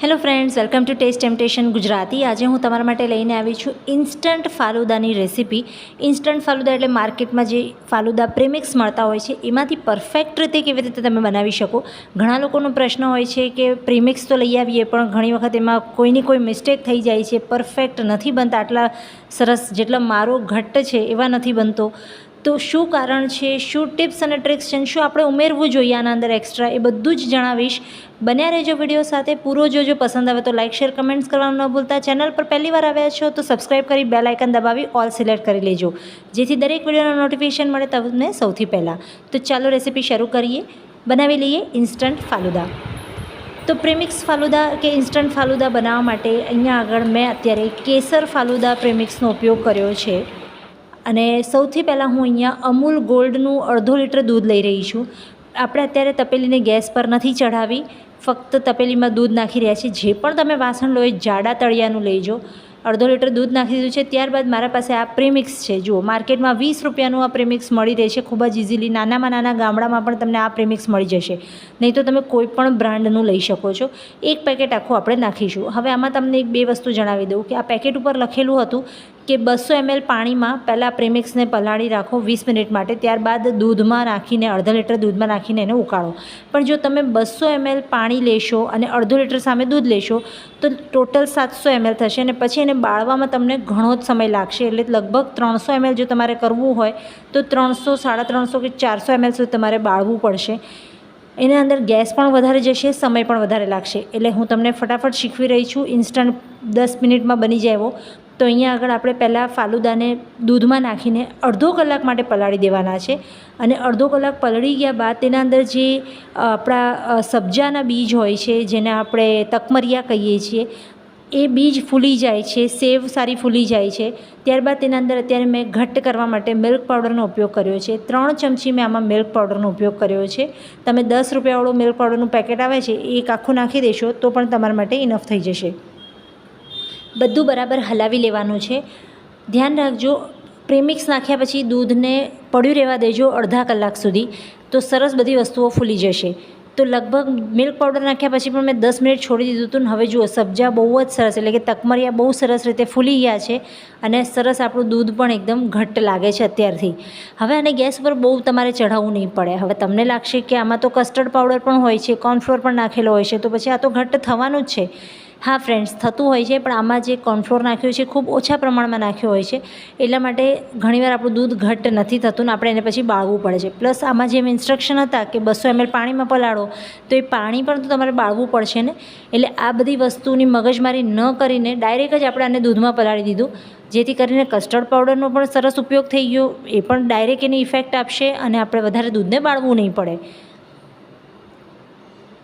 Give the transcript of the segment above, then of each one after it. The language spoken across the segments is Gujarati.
Hello friends, welcome to taste temptation Gujarati. આજે હું તમારા માટે લઈને આવી છું ઇન્સ્ટન્ટ ફાલુદાની રેસીપી. ઇન્સ્ટન્ટ ફાલુદા એટલે માર્કેટમાં જે ફાલુદા પ્રેમિક્સ મળતા હોય છે, એમાંથી પરફેક્ટ રીતે કેવી રીતે તમે બનાવી શકો. ઘણા લોકોનો પ્રશ્ન હોય છે કે પ્રીમિક્સ તો લઈ આવીએ, પણ ઘણી વખત એમાં કોઈની કોઈ મિસ્ટેક થઈ જાય છે, પરફેક્ટ નથી બનતા, આટલા સરસ જેટલા મારો ઘટ્ટ છે એવા નથી બનતો. તો શું કારણ છે? શું ટિપ્સ અને ટ્રિક્સ છે? શું આપણે ઉમેરવું જોઈએ આના અંદર એક્સ્ટ્રા એ બધું જ જણાવીશ. બન્યા રહેજો વીડિયો સાથે. પૂરો જોજો. પસંદ આવે તો લાઇક શેર કમેન્ટ્સ કરવાનું ન ભૂલતા. ચેનલ પર પહેલી વાર આવ્યા છો તો સબસ્ક્રાઇબ કરી બેલ આઇકન દબાવી ઓલ સિલેક્ટ કરી લેજો. જેથી દરેક વિડીયોનો નોટિફિકેશન મળે તમને સૌથી પહેલાં. તો ચાલો રેસીપી શરૂ કરીએ. બનાવી લઈએ ઇન્સ્ટન્ટ ફાલુદા. તો પ્રેમિક્સ ફાલુદા કે ઇન્સ્ટન્ટ ફાલુદા બનાવવા માટે અહીંયા આગળ મેં અત્યારે કેસર ફાલુદા પ્રેમિક્સનો ઉપયોગ કર્યો છે. અને સૌથી પહેલાં હું અહીંયા અમૂલ ગોલ્ડનું અડધો લીટર દૂધ લઈ રહી છું. આપણે અત્યારે તપેલીને ગેસ પર નથી ચઢાવી, ફક્ત તપેલીમાં દૂધ નાખી રહ્યા છીએ. જે પણ તમે વાસણ લો એ જાડા તળિયાનું લેજો અડધો લીટર દૂધ નાખી દીધું છે. ત્યારબાદ મારા પાસે આ પ્રેમિક્સ છે. જુઓ, માર્કેટમાં વીસ રૂપિયાનું આ પ્રેમિક્સ મળી રહે છે. ખૂબ જ ઇઝીલી નાનામાં નાના ગામડામાં પણ તમને આ પ્રેમિક્સ મળી જશે. નહીં તો તમે કોઈ પણ બ્રાન્ડનું લઈ શકો છો. એક પેકેટ આખું આપણે નાખીશું. હવે આમાં તમને એક બે વસ્તુ જણાવી દઉં કે આ પેકેટ ઉપર લખેલું હતું કે બસો એમએલ પાણીમાં પહેલાં પ્રેમિક્સને પલાળી રાખો વીસ મિનિટ માટે, ત્યારબાદ દૂધમાં નાખીને અડધા લીટર દૂધમાં નાખીને એને ઉકાળો. પણ જો તમે બસો એમએલ પાણી લેશો અને અડધો લીટર સામે દૂધ લેશો, તો ટોટલ સાતસો એમએલ થશે અને પછી એને બાળવામાં તમને ઘણો જ સમય લાગશે. એટલે લગભગ ત્રણસો એમએલ જો તમારે કરવું હોય, તો ત્રણસો, સાડા ત્રણસો કે ચારસો એમએલ સુધી તમારે બાળવું પડશે. એના અંદર ગેસ પણ વધારે જશે, સમય પણ વધારે લાગશે. એટલે હું તમને ફટાફટ શીખવી રહી છું. ઇન્સ્ટન્ટ દસ મિનિટમાં બની જાય એવો. તો અહીંયા આગળ આપણે પહેલાં ફાલુદાને દૂધમાં નાખીને અડધો કલાક માટે પલાળી દેવાના છે અને અડધો કલાક પલળી ગયા બાદ તેના અંદર જે આપણા સબ્જાના બીજ હોય છે, જેને આપણે તકમરિયા કહીએ છીએ, એ બીજ ફૂલી જાય છે, સેવ સારી ફૂલી જાય છે. ત્યારબાદ તેના અંદર અત્યારે મેં ઘટ્ટ કરવા માટે મિલ્ક પાવડરનો ઉપયોગ કર્યો છે. ત્રણ ચમચી મેં આમાં મિલ્ક પાવડરનો ઉપયોગ કર્યો છે. તમે દસ રૂપિયાવાળું મિલ્ક પાવડરનું પેકેટ આવે છે, એક આખું નાખી દેશો તો પણ તમારા માટે ઇનફ થઈ જશે. બધું બરાબર હલાવી લેવાનું છે. ધ્યાન રાખજો, પ્રેમિક્સ નાખ્યા પછી દૂધને પડ્યું રહેવા દેજો અડધા કલાક સુધી, તો સરસ બધી વસ્તુઓ ફૂલી જશે. તો લગભગ મિલ્ક પાવડર નાખ્યા પછી પણ મેં દસ મિનિટ છોડી દીધું હતું ને હવે જુઓ, સબ્જા બહુ જ સરસ એટલે કે તકમરિયા બહુ સરસ રીતે ફૂલી ગયા છે અને સરસ આપણું દૂધ પણ એકદમ ઘટ્ટ લાગે છે અત્યારથી. હવે આને ગેસ પર બહુ તમારે ચઢાવવું નહીં પડે. હવે તમને લાગશે કે આમાં તો કસ્ટર્ડ પાવડર પણ હોય છે, કોર્નફ્લોર પણ નાખેલો હોય છે, તો પછી આ તો ઘટ્ટ થવાનું જ છે. હા ફ્રેન્ડ્સ થતું હોય છે, પણ આમાં જે કોર્નફ્લોર નાખ્યું છે, ખૂબ ઓછા પ્રમાણમાં નાખ્યો હોય છે. એટલા માટે ઘણીવાર આપણું દૂધ ઘટ્ટ નથી થતું ને આપણે એને પછી બાળવું પડે છે. પ્લસ આમાં જેમ ઇન્સ્ટ્રક્શન હતા કે બસો એમએલ પાણીમાં પલાળો, તો એ પાણી પણ તો તમારે બાળવું પડશે ને? એટલે આ બધી વસ્તુની મગજમારી ન કરીને ડાયરેક્ટ જ આપણે આને દૂધમાં પલાળી દીધું. જેથી કરીને કસ્ટર્ડ પાવડરનો પણ સરસ ઉપયોગ થઈ ગયો. એ પણ ડાયરેક્ટ એની ઇફેક્ટ આપશે અને આપણે વધારે દૂધને બાળવું નહીં પડે.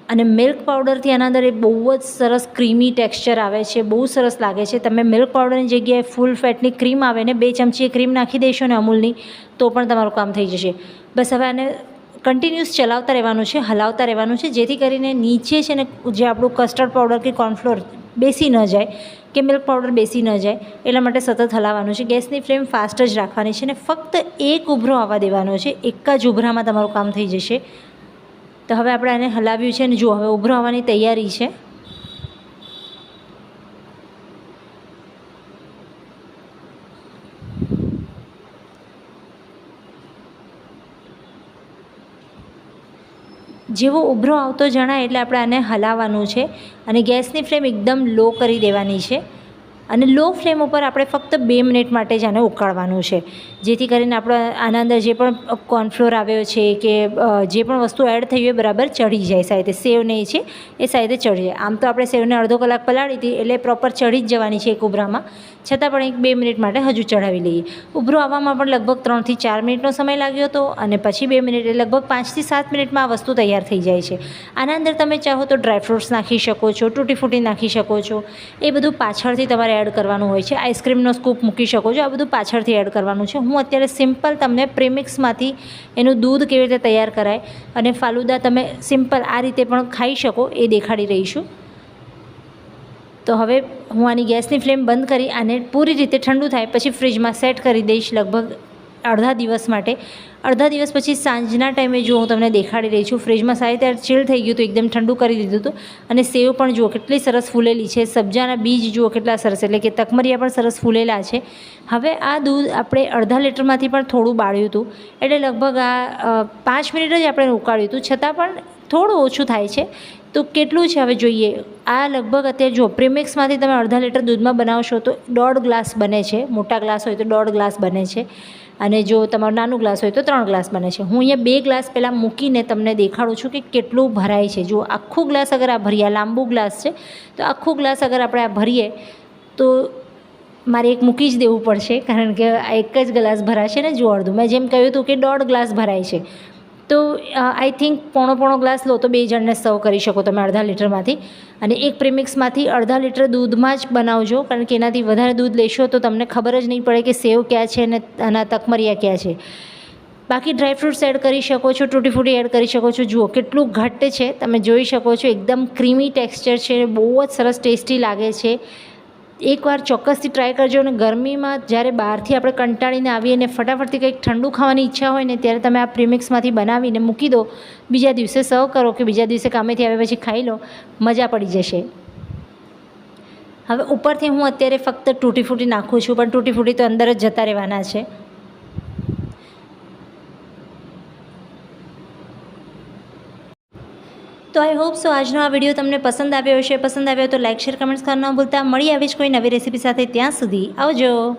અને મિલ્ક પાવડરથી આના અંદર એ બહુ જ સરસ ક્રીમી ટેક્સચર આવે છે, બહુ સરસ લાગે છે. તમે મિલ્ક પાવડરની જગ્યાએ ફૂલ ફેટની ક્રીમ આવે ને બે ચમચી ક્રીમ નાખી દેશો ને અમૂલની, તો પણ તમારું કામ થઈ જશે. બસ હવે આને કન્ટિન્યુઅસ ચલાવતા રહેવાનું છે, હલાવતા રહેવાનું છે, જેથી કરીને નીચે છે ને જે આપણું કસ્ટર્ડ પાવડર કે કોર્નફ્લોર બેસી ન જાય, કે મિલ્ક પાવડર બેસી ન જાય એટલા માટે સતત હલાવવાનું છે. ગેસની ફ્લેમ ફાસ્ટ જ રાખવાની છે ને ફક્ત એક ઉભરો આવવા દેવાનો છે, એક જ ઉભરામાં તમારું કામ થઈ જશે. તો હવે આપણે આને હલાવ્યું છે અને જુઓ, હવે ઉભરો આવવાની તૈયારી છે. જેવો ઉભરો આવતો જણાય એટલે આપણે આને હલાવવાનું છે. અને ગેસની ફ્લેમ એકદમ લો કરી દેવાની છે. અને લો ફ્લેમ ઉપર આપણે ફક્ત બે મિનિટ માટે જ આને ઉકાળવાનું છે. જેથી કરીને આપણે આના અંદર જે પણ કોર્નફ્લોર આવ્યો છે કે જે પણ વસ્તુ એડ થઈ હોય બરાબર ચડી જાય સાઈડે સેવ નહીં છે, એ સાઈડે ચડી જાય. આમ તો આપણે સેવને અડધો કલાક પલાળી હતી એટલે પ્રોપર ચડી જ જવાની છે એક ઉભરામાં. છતાં પણ એક બે મિનિટ માટે હજુ ચડાવી લઈએ. ઉભરો આવવામાં પણ લગભગ ત્રણથી ચાર મિનિટનો સમય લાગ્યો હતો અને પછી બે મિનિટ એટલે લગભગ પાંચથી સાત મિનિટમાં આ વસ્તુ તૈયાર થઈ જાય છે. આના અંદર તમે ચાહો તો ડ્રાયફ્રૂટ્સ નાખી શકો છો તૂટી ફૂટી નાખી શકો છો. એ બધું પાછળથી તમારે એડ કરવાનું હોય છે. આઈસ્ક્રીમનો સ્કૂપ મૂકી શકો છો. આ બધું પાછળથી એડ કરવાનું છે. હું અત્યારે સિમ્પલ તમને પ્રેમિક્સમાંથી એનું દૂધ કેવી રીતે તૈયાર કરાય અને ફાલુદા તમે સિમ્પલ આ રીતે પણ ખાઈ શકો, એ દેખાડી રહી છું. તો હવે હું આની ગેસની ફ્લેમ બંધ કરી આને પૂરી રીતે ઠંડુ થાય પછી ફ્રીજમાં સેટ કરી દઈશ લગભગ અડધા દિવસ માટે. અડધા દિવસ પછી સાંજના ટાઈમે જો હું તમને દેખાડી રહી છું, ફ્રીજમાં સારી ત્યારે ચીલ થઈ ગયું હતું, એકદમ ઠંડુ કરી દીધું હતું. અને સેવ પણ જુઓ, કેટલી સરસ ફૂલેલી છે. સબ્જાના બીજ જુઓ, કેટલા સરસ, એટલે કે તકમરિયા પણ સરસ ફૂલેલા છે. હવે આ દૂધ આપણે અડધા લીટરમાંથી પણ થોડું બાળ્યું હતું. એટલે લગભગ આ પાંચ મિનિટ જ આપણે ઉકાળ્યું હતું. છતાં પણ થોડું ઓછું થાય છે. તો કેટલું છે હવે જોઈએ. આ લગભગ અત્યારે જો પ્રીમિક્સમાંથી તમે અડધા લીટર દૂધમાં બનાવશો તો દોઢ ગ્લાસ બને છે. મોટા ગ્લાસ હોય તો દોઢ ગ્લાસ બને છે. અને જો તમારું નાનું ગ્લાસ હોય તો ત્રણ ગ્લાસ બને છે. હું અહીંયા બે ગ્લાસ પહેલાં મૂકીને તમને દેખાડું છું કે કેટલું ભરાય છે. જો આખું ગ્લાસ અગર આ ભરીએ લાંબુ ગ્લાસ છે, તો આખું ગ્લાસ અગર આપણે આ ભરીએ, તો મારે એક મૂકી જ દેવું પડશે, કારણ કે આ એક જ ગ્લાસ ભરાશે ને જો અડધું. મેં જેમ કહ્યું હતું કે દોઢ ગ્લાસ ભરાય છે. તો આઈ થિંક પોણો પોણો ગ્લાસ લો તો બે જણને સર્વ કરી શકો તમે અડધા લીટરમાંથી. અને એક પ્રીમિક્સમાંથી અડધા લીટર દૂધમાં જ બનાવજો, કારણ કે એનાથી વધારે દૂધ લેશો તો તમને ખબર જ નહીં પડે કે સેવ ક્યાં છે અને આના તકમરિયા ક્યાં છે. બાકી ડ્રાયફ્રૂટ્સ એડ કરી શકો છો તૂટી ફૂટી એડ કરી શકો છો. જુઓ, કેટલું ઘટ્ટ છે. તમે જોઈ શકો છો, એકદમ ક્રીમી ટેક્સચર છે, બહુ જ સરસ ટેસ્ટી લાગે છે. એકવાર ચોક્કસથી ટ્રાય કરજો અને ગરમીમાં જ્યારે બહારથી આપણે કંટાળીને આવીએ અને ફટાફટથી કંઈક ઠંડુ ખાવાની ઈચ્છા હોય ને ત્યારે તમે આ પ્રીમિક્સમાંથી બનાવીને મૂકી દો. બીજા દિવસે સર્વ કરો કે બીજા દિવસે કામેથી આવ્યા પછી ખાઈ લો. મજા પડી જશે. હવે ઉપરથી હું અત્યારે ફક્ત તૂટી ફૂટી નાખું છું, પણ તૂટી ફૂટી તો અંદર જ જતા રહેવાના છે. તો આઈ હોપ સો આજનો આ વીડિયો તમને પસંદ આવ્યો હશે. પસંદ આવ્યો તો લાઇક શેર, કમેન્ટ્સ કરવા ન ભૂલતા. મળી આવી કોઈ નવી રેસીપી સાથે ત્યાં સુધી. આવજો.